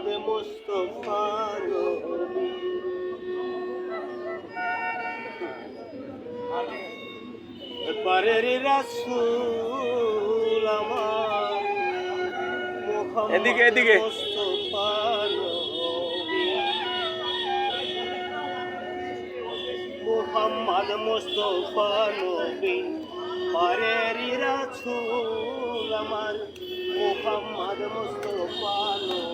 মোহাম্মদ মুস্তফা নবী এপারের রাসূল আমার এদিকে, এদিকে। মোহাম্মদ মুস্তফা নবী পরের রাসূল আমার মোহাম্মদ মুস্তফা নবী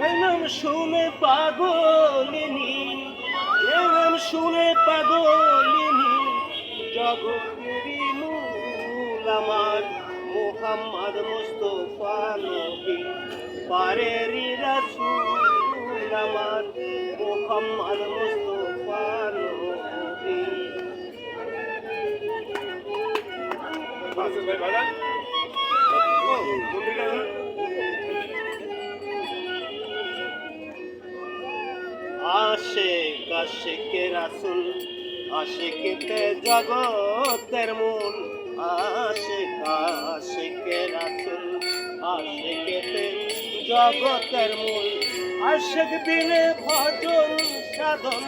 নাম শুনে পাগলিনী এই নাম শুনে পাগলিনী জগতেরই মূল আমার মোহাম্মদ মুস্তফা নবী পারেরই রাসূল আমার মোহাম্মদ মুস্তফা নবী। আশেক আশেকে রাসুল আশেকেতে জগতের মূল। আশেক আশেকে রাসুল আশেকেতে জগতের মূল। আশেক বিনে ভজন সাধন।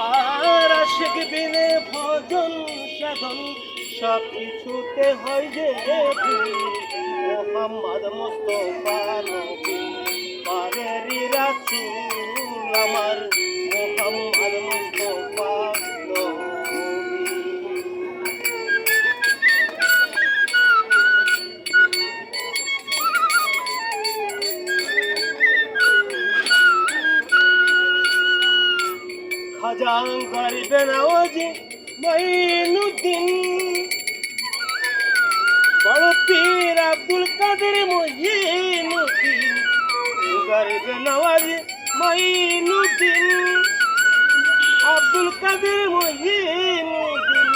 আর আশেক বিনে ভজন সাধন, সব কিছুতে হয় যে। মোহাম্মদ মুস্তফা আমার মোহাম্মদ মুস্তফা নবী। খাজা গরিবে নওয়াজি মঈনুদ্দিন। বড় পীর আব্দুল কাদের মঈনুদ্দিন। গরিবে নওয়াজি মঈনুদ্দিন আব্দুল কাদের মঈনুদ্দিন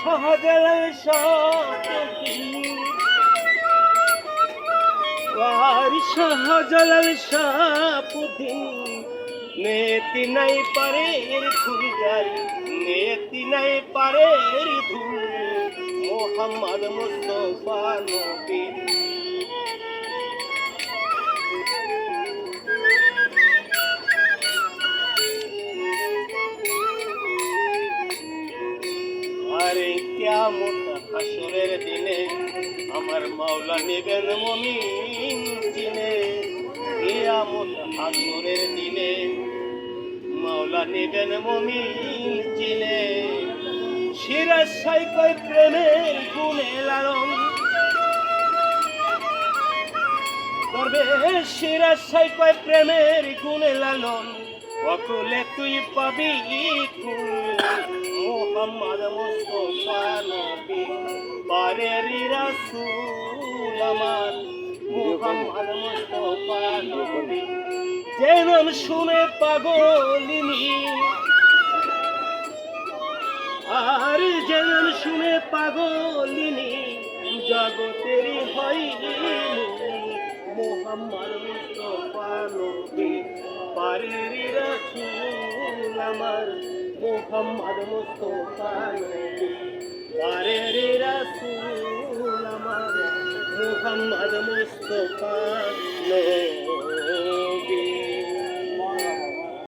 শাহজালাল শাহদ্দিন আর শাহজালাল শাহপুদ্দিন, নেতি নাই পারের খুলজাই নেতি নাই পারের ধুল মোহাম্মদ মুস্তফা হাসুরের দিনে আমার মাওলা নেবেন মমিন চিনে কেয়ামত হাসুরের দিনে মাওলা নেবেন মমিন চিনে সিরাজ সাইকয় প্রেমের গুণে লালন করবে। সিরাজ সাইকয় প্রেমের গুণে লালন অকুলে তুই পাবি মোহাম্মদ মুস্তফা নবী পারেরি রাসূল আমার। মোহাম্মদ মুস্তফা নবী যে নাম শুনে পাগলিনী। আর যে নাম শুনে পাগলিনী, জগতেরই হয় মোহাম্মদ মুস্তফা নবী। পারেরি রাসূল আমার মোহাম্মদ মুস্তফা নবী। পারেরি রাসূল